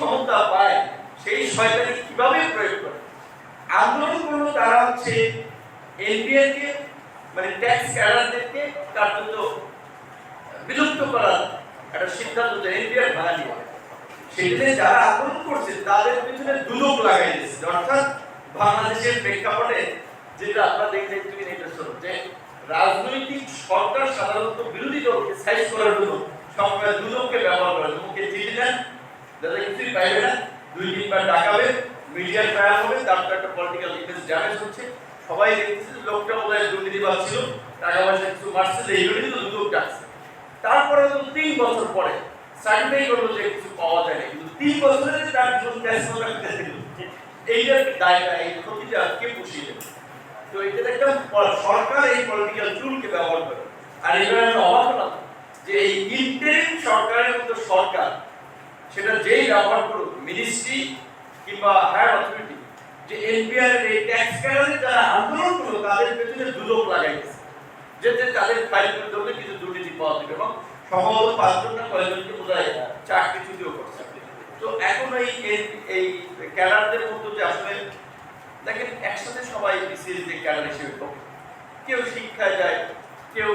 ক্ষমতা পায়, সেই শয়তানি কীভাবে প্রয়োগ করে? আন্দোলন করল তারা হচ্ছে এনবিআর কে মানে ট্যাক্স ক্যাডারদেরকে কার্যত বিলুপ্ত করার একটা সিদ্ধান্ত যে সেখানে যারা করছে, তাদের পিছনে দুলোক লাগাই দিচ্ছে অর্থাৎ বাংলাদেশের প্রেক্ষাপটে যেটা আপনারা দেখলে তুমি নির্দেশন যে রাজনৈতিক সরকার সাধারণত বিরোধী দলকে সাইজ করার জন্য সবসময় দুলোককে ব্যবহার করে তোমাকে পাইবে না দুই তিনবার ডাকাবে মিডিয়ার ট্রায়াল হবে, তারপর একটা পলিটিক্যাল ইমেজ ড্যামেজ হচ্ছে। সবাই দেখতেছে লোকটা বোধ হয় দুর্নীতিবাদ ছিল টাকা পয়সা কিছু মারছে যে এই জন্যই তো দুদক ডাকছে। তারপরে তো তিন বছর পরে সার্টিফাই করল যে কিছু পাওয়া যায় না, কিন্তু তিন বছরে তার জীবন ক্যাশ করতে দিল দায়টা এই ক্ষতিটা কে পুষিয়ে দেবে? তো এটা একটা সরকার এই পলিটিক্যাল টুলকে ব্যবহার করে। আর এবার আমি অবাক হলাম যে এই ইন্টারিম সরকারের মতো সরকার ব্যবহার করুক মিনিস্ট্রি কিংবা হায়ার অথরিটি যে এনপিআর এই ট্যাক্স ক্যাডারে যারা আন্দোলন করল, তাদের পেছনে দুলোক লাগাইছে যাতে তাদের ফাইল করে ধরলে কিছু দুর্নীতি পাওয়া যাবে এবং সম্ভবত পাঁচজন না কয়েকজনকে বোধহয় চাকরি চুক্তিও করছে তো এখন এই এই- ক্যাডারদের মধ্যে যে আসলে, দেখেন একসাথে সবাই বিসিএস যে ক্যাডার হিসেবে কেউ শিক্ষায় যায়, কেউ